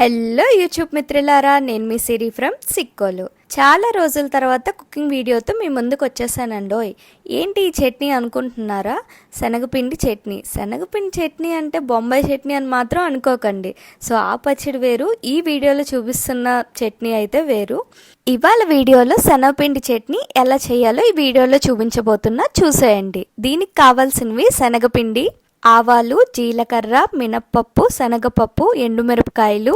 Hello YouTube మిత్రులారా. నేను మీ సిరి from Sikkolu. చాలా రోజుల తర్వాత కుకింగ్ వీడియోతో మీ ముందుకు వచ్చేసానండోయ్. ఏంటి ఈ చట్నీ అనుకుంటున్నారా? శనగపిండి చట్నీ. శనగపిండి చట్నీ అంటే బొంబాయి చట్నీ అని మాత్రం అనుకోకండి. సో ఆ పచ్చడి వేరు ఈ వీడియోలో చూపిస్తున్న చట్నీ అయితే వేరు. ఇవాళ వీడియోలో శనగపిండి చట్నీ ఎలా చేయాలో ఈ వీడియోలో చూపించబోతున్నా. చూసేయండి. దీనికి కావాల్సినవి శనగపిండి ఆవాలు జీలకర్ర మినప్పప్పు శనగపప్పు ఎండుమిరపకాయలు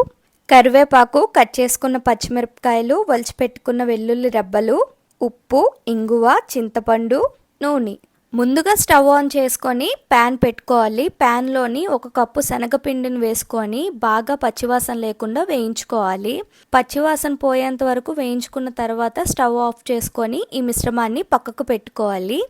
కరివేపాకు కట్ చేసుకున్న పచ్చిమిరపకాయలు వలిచిపెట్టుకున్న వెల్లుల్లి రెబ్బలు ఉప్పు ఇంగువ చింతపండు నూనె. ముందుగా స్టవ్ ఆన్ చేసుకొని ప్యాన్ పెట్టుకోవాలి. ప్యాన్లోని ఒక కప్పు శనగపిండిని వేసుకొని బాగా పచ్చివాసన లేకుండా వేయించుకోవాలి. పచ్చివాసన పోయేంత వరకు వేయించుకున్న తర్వాత స్టవ్ ఆఫ్ చేసుకొని ఈ మిశ్రమాన్ని పక్కకు పెట్టుకోవాలి.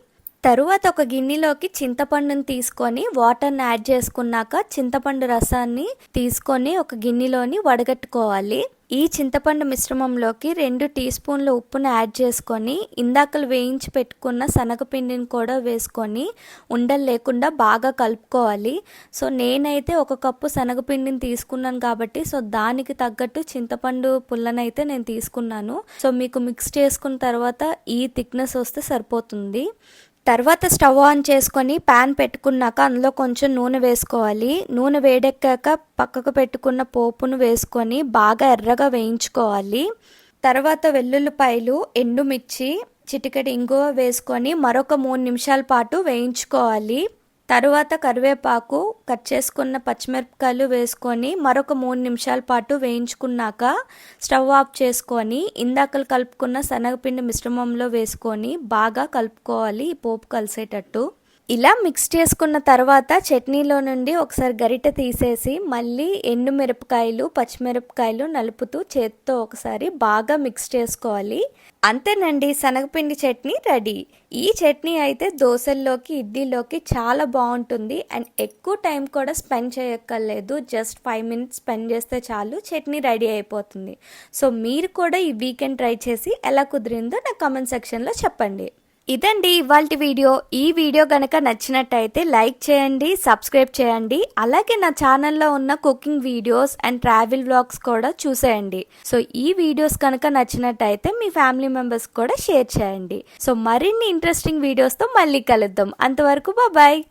తరువాత ఒక గిన్నెలోకి చింతపండుని తీసుకొని వాటర్ని యాడ్ చేసుకున్నాక చింతపండు రసాన్ని తీసుకొని ఒక గిన్నెలోని వడగట్టుకోవాలి. ఈ చింతపండు మిశ్రమంలోకి రెండు టీ స్పూన్ల ఉప్పును యాడ్ చేసుకొని ఇందాకలు వేయించి పెట్టుకున్న శనగపిండిని కూడా వేసుకొని ఉండలు లేకుండా బాగా కలుపుకోవాలి. సో నేనైతే ఒక కప్పు శనగపిండిని తీసుకున్నాను కాబట్టి సో దానికి తగ్గట్టు చింతపండు పుల్లనైతే నేను తీసుకున్నాను. సో మీకు మిక్స్ చేసుకున్న తర్వాత ఈ థిక్నెస్ వస్తే సరిపోతుంది. తర్వాత స్టవ్ ఆన్ చేసుకొని ప్యాన్ పెట్టుకున్నాక అందులో కొంచెం నూనె వేసుకోవాలి. నూనె వేడెక్కాక పక్కకు పెట్టుకున్న పోపును వేసుకొని బాగా ఎర్రగా వేయించుకోవాలి. తర్వాత వెల్లుల్లిపాయలు ఎండుమిర్చి చిటికెడు ఇంగువ వేసుకొని మరొక మూడు నిమిషాల పాటు వేయించుకోవాలి. తరువాత కరివేపాకు కట్ చేసుకున్న పచ్చిమిరపకాయలు వేసుకొని మరొక మూడు నిమిషాల పాటు వేయించుకున్నాక స్టవ్ ఆఫ్ చేసుకొని ఇందాకలు కలుపుకున్న శనగపిండి మిశ్రమంలో వేసుకొని బాగా కలుపుకోవాలి ఈ పోపు కలిసేటట్టు. ఇలా మిక్స్ చేసుకున్న తర్వాత చట్నీలో నుండి ఒకసారి గరిటె తీసేసి మళ్ళీ ఎండు మిరపకాయలు పచ్చిమిరపకాయలు నలుపుతూ చేత్తో ఒకసారి బాగా మిక్స్ చేసుకోవాలి. అంతేనండి శనగపిండి చట్నీ రెడీ. ఈ చట్నీ అయితే దోశల్లోకి ఇడ్లీలోకి చాలా బాగుంటుంది. అండ్ ఎక్కువ టైం కూడా స్పెండ్ చేయక్కర్లేదు. జస్ట్ ఫైవ్ మినిట్స్ స్పెండ్ చేస్తే చాలు చట్నీ రెడీ అయిపోతుంది. సో మీరు కూడా ఈ వీకెండ్ ట్రై చేసి ఎలా కుదిరిందో నా కామెంట్ సెక్షన్లో చెప్పండి. ఇదండి ఇవాళ వీడియో. ఈ వీడియో కనుక నచ్చినట్టయితే లైక్ చేయండి సబ్స్క్రైబ్ చేయండి. అలాగే నా ఛానల్లో ఉన్న cooking videos and travel vlogs కూడా చూసేయండి. సో ఈ వీడియోస్ కనుక నచ్చినట్టయితే మీ ఫ్యామిలీ మెంబర్స్ కూడా షేర్ చేయండి. సో మరిన్ని ఇంట్రెస్టింగ్ వీడియోస్తో మళ్ళీ కలుద్దాం. అంతవరకు బాయ్